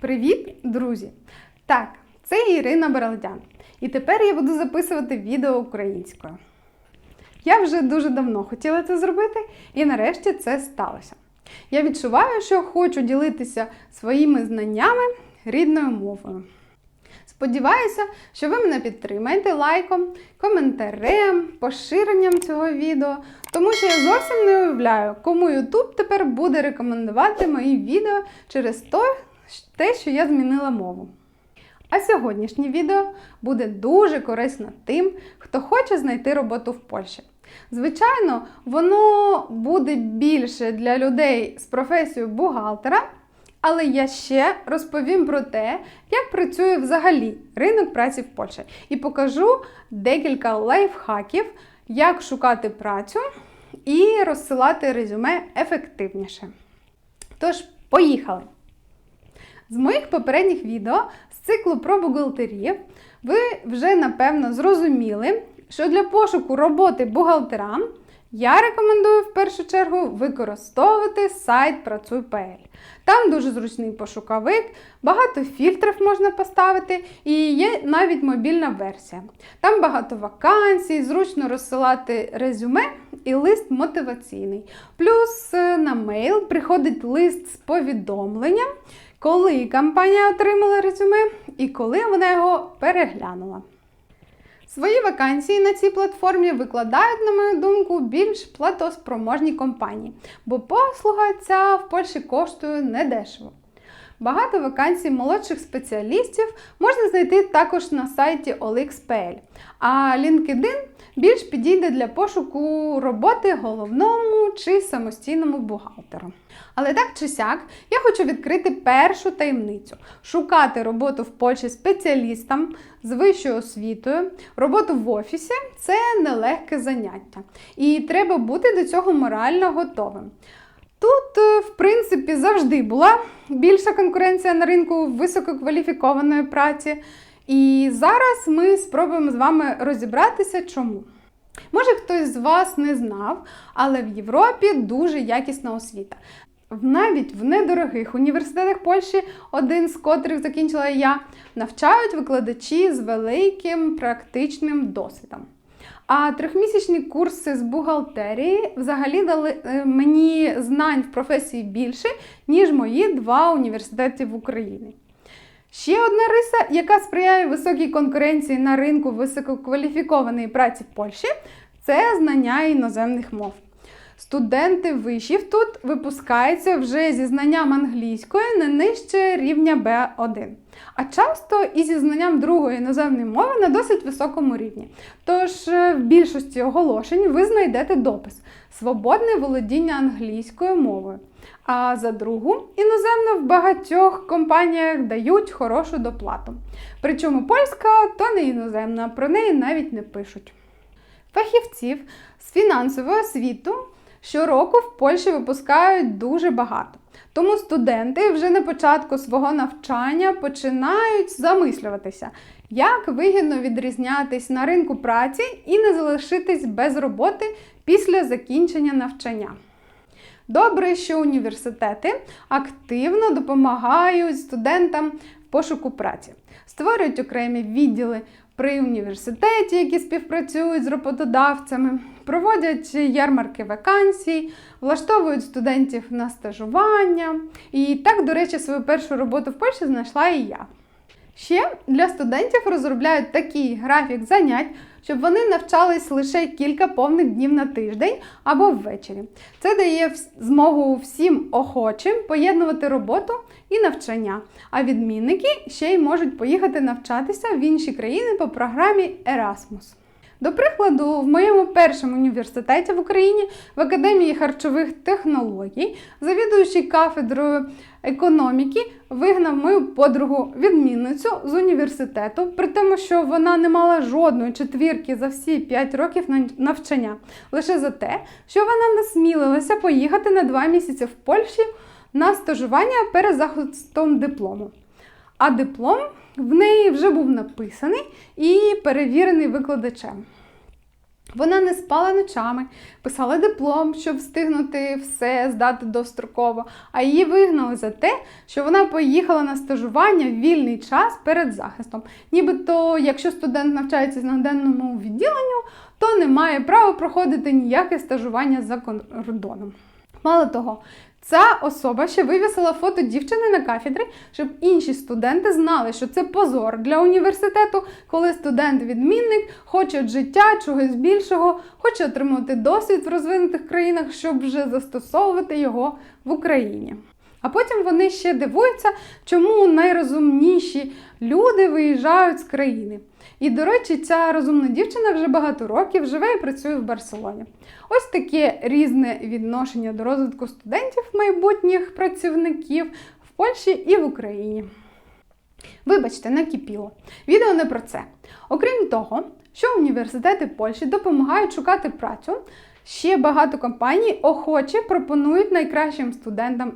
Привіт, друзі! Так, це Ірина Бородян. І тепер я буду записувати відео українською. Я вже дуже давно хотіла це зробити, і нарешті це сталося. Я відчуваю, що хочу ділитися своїми знаннями рідною мовою. Сподіваюся, що ви мене підтримаєте лайком, коментарем, поширенням цього відео, тому що я зовсім не уявляю, кому YouTube тепер буде рекомендувати мої відео через то- те, що я змінила мову. А сьогоднішнє відео буде дуже корисно тим, хто хоче знайти роботу в Польщі. Звичайно, воно буде більше для людей з професією бухгалтера, але я ще розповім про те, як працює взагалі ринок праці в Польщі, і покажу декілька лайфхаків, як шукати працю і розсилати резюме ефективніше. Тож, поїхали! З моїх попередніх відео з циклу про бухгалтерів ви вже напевно зрозуміли, що для пошуку роботи бухгалтерам я рекомендую в першу чергу використовувати сайт Працуй.pl. Там дуже зручний пошуковик, багато фільтрів можна поставити, і є навіть мобільна версія. Там багато вакансій, зручно розсилати резюме і лист мотиваційний. Плюс е, на мейл приходить лист з повідомленням, коли компанія отримала резюме і коли вона його переглянула. Свої вакансії на цій платформі викладають, на мою думку, більш платоспроможні компанії, бо послуга ця в Польщі коштує недешево. Багато вакансій молодших спеціалістів можна знайти також на сайті OLX.pl, а LinkedIn більш підійде для пошуку роботи головному чи самостійному бухгалтеру. Але так чи сяк, я хочу відкрити першу таємницю: шукати роботу в Польщі спеціалістам з вищою освітою, роботу в офісі це нелегке заняття, і треба бути до цього морально готовим. Тут, е, в принципі, завжди була більша конкуренція на ринку висококваліфікованої праці. І зараз ми спробуємо з вами розібратися, чому. Може, хтось з вас не знав, але в Європі дуже якісна освіта. Навіть в недорогих університетах Польщі, один з котрих закінчила я, навчають викладачі з великим практичним досвідом. А трьохмісячні курси з бухгалтерії взагалі дали е, мені знань в професії більше, ніж мої два університети в Україні. Ще одна риса, яка сприяє високій конкуренції на ринку висококваліфікованої праці в Польщі, це знання іноземних мов. Студенти вишів тут випускаються вже зі знанням англійської не нижче рівня B1, а часто і зі знанням другої іноземної мови на досить високому рівні. Тож е, в більшості оголошень ви знайдете допис Свободне володіння англійською мовою. А за другу іноземно в багатьох компаніях дають хорошу доплату. Причому польська то не іноземна, про неї навіть не пишуть. Фахівців з фінансової освіту щороку в Польщі випускають дуже багато. Тому студенти вже на початку свого навчання починають замислюватися, як вигідно відрізнятись на ринку праці і не залишитись без роботи після закінчення навчання. Добре, що університети активно допомагають студентам в пошуку праці, створюють окремі відділи при університеті, які співпрацюють з роботодавцями, проводять ярмарки вакансій, влаштовують студентів на стажування. І так, до речі, свою першу роботу в Польщі знайшла і я. Ще для студентів розробляють такий графік занять, щоб вони навчались лише кілька повних днів на тиждень або ввечері. Це дає змогу всім охочим поєднувати роботу і навчання. А відмінники ще й можуть поїхати навчатися в інші країни по програмі Erasmus. До прикладу, в моєму першому університеті в Україні в Академії харчових технологій, завідуючий кафедрою економіки, вигнав мою подругу відмінницю з університету, при тому, що вона не мала жодної четвірки за всі 5 років на- навчання, лише за те, що вона насмілилася поїхати на 2 місяці в Польщі на стажування перед захистом диплому. А диплом в неї вже був написаний і перевірений викладачем. Вона не спала ночами, писала диплом, щоб встигнути все здати достроково, а її вигнали за те, що вона поїхала на стажування в вільний час перед захистом. Нібито, якщо студент навчається на денному відділенню, то не має права проходити ніяке стажування за кордоном. Мало того, Ця особа ще вивісила фото дівчини на кафедрі, щоб інші студенти знали, що це позор для університету, коли студент-відмінник хоче життя чогось більшого, хоче отримати досвід в розвинутих країнах, щоб вже застосовувати його в Україні. А потім вони ще дивуються, чому найрозумніші люди виїжджають з країни. І, до речі, ця розумна дівчина вже багато років живе і працює в Барселоні. Ось таке різне відношення до розвитку студентів, майбутніх працівників в Польщі і в Україні. Вибачте, накипіло. Відео не про це. Окрім того, що університети Польщі допомагають шукати працю, ще багато компаній охоче пропонують найкращим студентам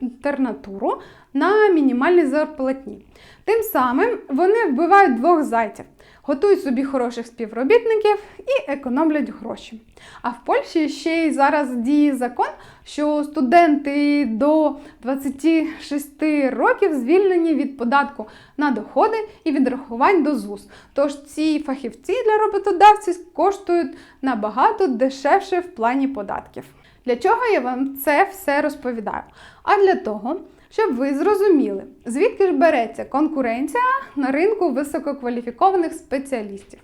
інтернатуру на мінімальній зарплатні. Тим самим вони вбивають двох зайців готують собі хороших співробітників і економлять гроші. А в Польщі ще й зараз діє закон, що студенти до 26 років звільнені від податку на доходи і відрахувань до ЗУС. Тож ці фахівці для роботодавців коштують набагато дешевше в плані податків. Для чого я вам це все розповідаю? А для того, щоб ви зрозуміли, звідки ж береться конкуренція на ринку висококваліфікованих спеціалістів.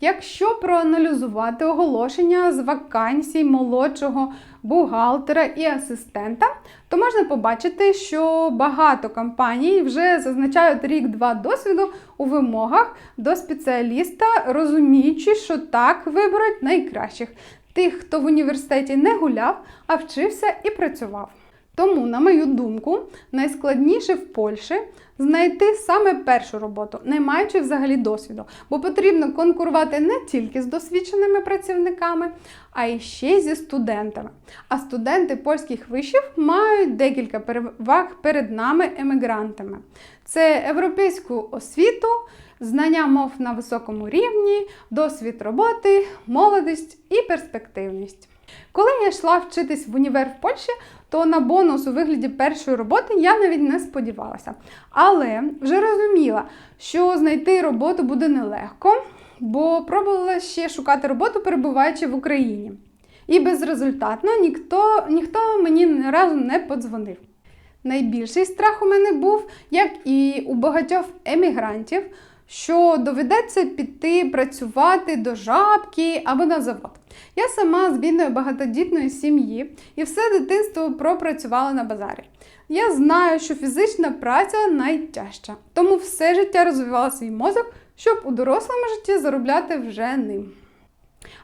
Якщо проаналізувати оголошення з вакансій молодшого бухгалтера і асистента, то можна побачити, що багато компаній вже зазначають рік-два досвіду у вимогах до спеціаліста, розуміючи, що так виберуть найкращих тих, хто в університеті не гуляв, а вчився і працював. Тому, на мою думку, найскладніше в Польщі знайти саме першу роботу, не маючи взагалі досвіду, бо потрібно конкурувати не тільки з досвідченими працівниками, а й ще й зі студентами. А студенти польських вишів мають декілька переваг перед нами емігрантами: це європейську освіту. Знання мов на високому рівні, досвід роботи, молодість і перспективність. Коли я йшла вчитись в універ в Польщі, то на бонус у вигляді першої роботи я навіть не сподівалася. Але вже розуміла, що знайти роботу буде нелегко, бо пробувала ще шукати роботу, перебуваючи в Україні. І безрезультатно ніхто, ніхто мені ні разу не подзвонив. Найбільший страх у мене був, як і у багатьох емігрантів, що доведеться піти працювати до жабки або на завод. Я сама з бідної багатодітної сім'ї і все дитинство пропрацювала на базарі. Я знаю, що фізична праця найтяжча, тому все життя розвивала свій мозок, щоб у дорослому житті заробляти вже ним.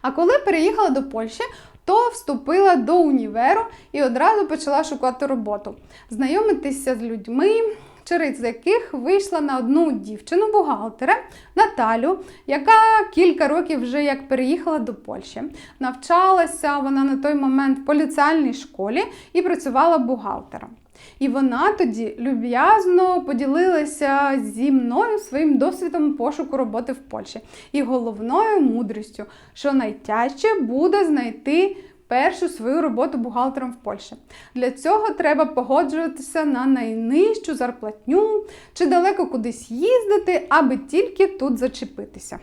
А коли переїхала до Польщі, то вступила до універу і одразу почала шукати роботу, знайомитися з людьми, через яких вийшла на одну дівчину-бухгалтера Наталю, яка кілька років вже як переїхала до Польщі. Навчалася вона на той момент в поліціальній школі і працювала бухгалтером. І вона тоді люб'язно поділилася зі мною своїм досвідом пошуку роботи в Польщі і головною мудрістю, що найтяжче буде знайти першу свою роботу бухгалтером в Польщі. Для цього треба погоджуватися на найнижчу зарплатню чи далеко кудись їздити, аби тільки тут зачепитися.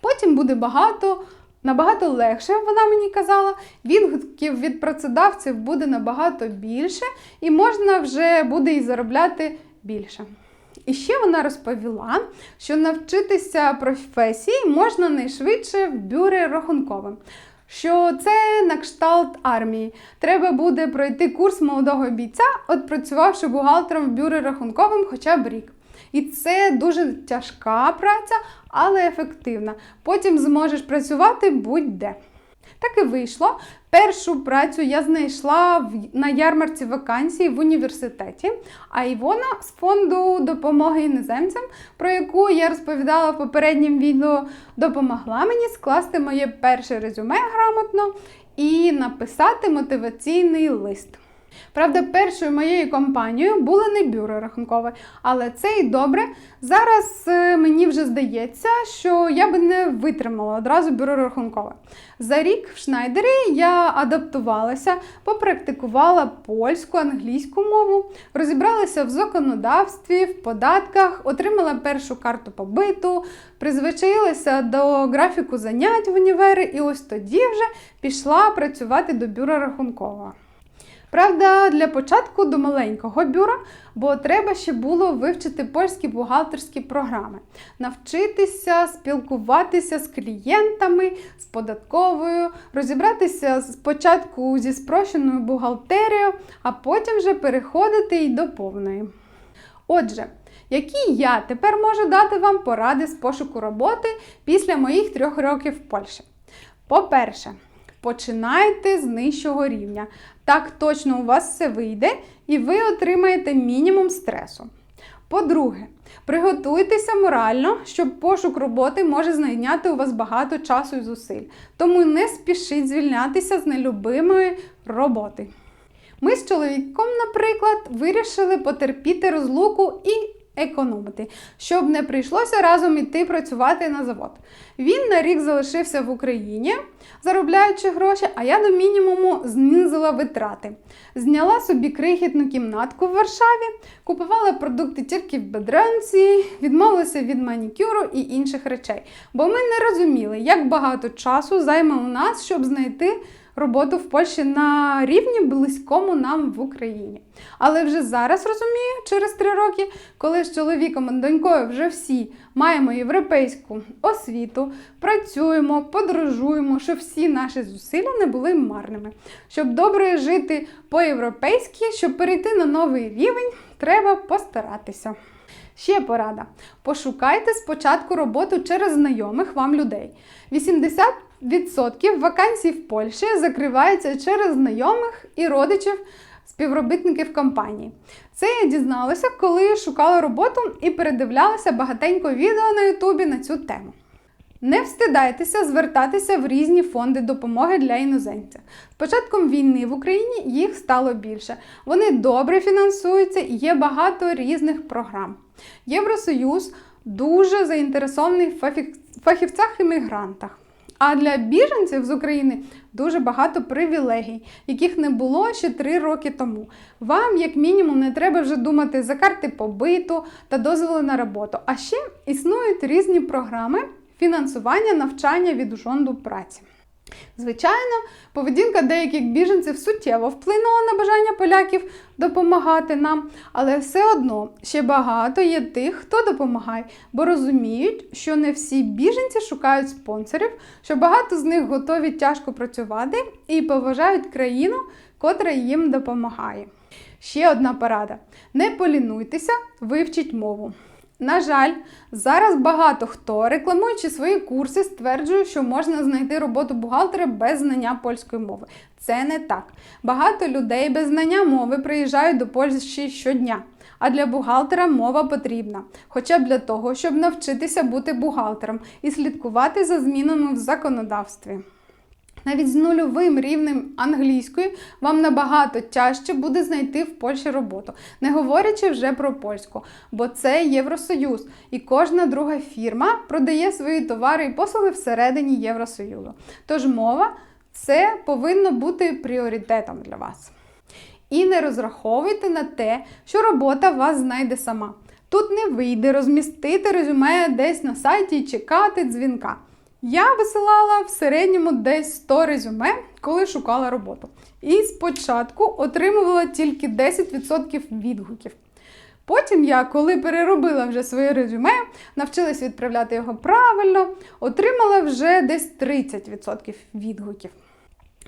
Потім буде багато. Набагато легше, вона мені казала, відгуків від працедавців буде набагато більше, і можна вже буде і заробляти більше. І ще вона розповіла, що навчитися професії можна найшвидше в бюре рахунковим що це на кшталт армії. Треба буде пройти курс молодого бійця, от працювавши бухгалтером в бюро рахунковим хоча б рік. І це дуже тяжка праця, але ефективна. Потім зможеш працювати будь-де. Так і вийшло. Першу працю я знайшла на ярмарці вакансій в університеті, а Івона з фонду допомоги іноземцям, про яку я розповідала в попереднім відео, допомогла мені скласти моє перше резюме грамотно і написати мотиваційний лист. Правда, першою моєю компанією було не бюро рахункове, але це і добре. Зараз е, мені вже здається, що я би не витримала одразу бюро рахункове. За рік в Шнайдері я адаптувалася, попрактикувала польську, англійську мову, розібралася в законодавстві, в податках, отримала першу карту побиту, призвичаїлася до графіку занять в універі, і ось тоді вже пішла працювати до бюро рахункового. Правда, для початку до маленького бюро, бо треба ще було вивчити польські бухгалтерські програми, навчитися спілкуватися з клієнтами, з податковою, розібратися спочатку зі спрощеною бухгалтерією, а потім вже переходити й до повної. Отже, які я тепер можу дати вам поради з пошуку роботи після моїх трьох років в Польщі? По-перше, починайте з нижчого рівня. Так точно у вас все вийде, і ви отримаєте мінімум стресу. По-друге, приготуйтеся морально, щоб пошук роботи може зайняти у вас багато часу і зусиль. Тому не спішіть звільнятися з нелюбимої роботи. Ми з чоловіком, наприклад, вирішили потерпіти розлуку і економити, щоб не прийшлося разом іти працювати на завод. Він на рік залишився в Україні, заробляючи гроші, а я до мінімуму знизила витрати. Зняла собі крихітну кімнатку в Варшаві, купувала продукти тільки в бедранці, відмовилася від манікюру і інших речей. Бо ми не розуміли, як багато часу займе у нас, щоб знайти роботу в Польщі на рівні близькому нам в Україні. Але вже зараз розумію, через три роки, коли з чоловіком і донькою вже всі маємо європейську освіту, працюємо, подорожуємо, щоб всі наші зусилля не були марними. Щоб добре жити по-європейськи, щоб перейти на новий рівень, треба постаратися. Ще порада: пошукайте спочатку роботу через знайомих вам людей. 80% вакансій в Польщі закриваються через знайомих і родичів співробітників компанії. Це я дізналася, коли шукала роботу і передивлялася багатенько відео на Ютубі на цю тему. Не встидайтеся звертатися в різні фонди допомоги для іноземців. З початком війни в Україні їх стало більше. Вони добре фінансуються і є багато різних програм. Євросоюз дуже заінтересований в фахів- фахівцях-іммігрантах. А для біженців з України дуже багато привілегій, яких не було ще три роки тому. Вам, як мінімум, не треба вже думати за карти побиту та дозволи на роботу. А ще існують різні програми фінансування навчання від жонду праці. Звичайно, поведінка деяких біженців суттєво вплинула на бажання поляків допомагати нам, але все одно ще багато є тих, хто допомагає, бо розуміють, що не всі біженці шукають спонсорів, що багато з них готові тяжко працювати і поважають країну, котра їм допомагає. Ще одна порада: не полінуйтеся, вивчіть мову. На жаль, зараз багато хто, рекламуючи свої курси, стверджує, що можна знайти роботу бухгалтера без знання польської мови. Це не так. Багато людей без знання мови приїжджають до Польщі щодня. А для бухгалтера мова потрібна, хоча б для того, щоб навчитися бути бухгалтером і слідкувати за змінами в законодавстві. Навіть з нульовим рівнем англійської вам набагато тяжче буде знайти в Польщі роботу, не говорячи вже про польську, бо це Євросоюз, і кожна друга фірма продає свої товари і послуги всередині Євросоюзу. Тож мова це повинно бути пріоритетом для вас. І не розраховуйте на те, що робота вас знайде сама. Тут не вийде розмістити резюме десь на сайті і чекати дзвінка. Я висилала в середньому десь 100 резюме, коли шукала роботу. І спочатку отримувала тільки 10% відгуків. Потім я, коли переробила вже своє резюме, навчилась відправляти його правильно, отримала вже десь 30% відгуків.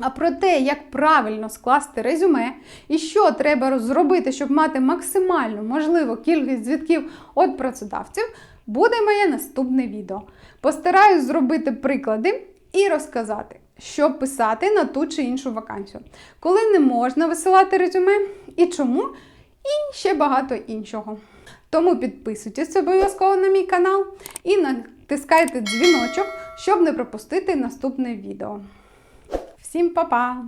А про те, як правильно скласти резюме і що треба зробити, щоб мати максимальну можливу кількість дзвінків від працедавців, буде моє наступне відео. Постараюсь зробити приклади і розказати, що писати на ту чи іншу вакансію, коли не можна висилати резюме і чому, і ще багато іншого. Тому підписуйтесь обов'язково на мій канал і натискайте дзвіночок, щоб не пропустити наступне відео. Всім па-па!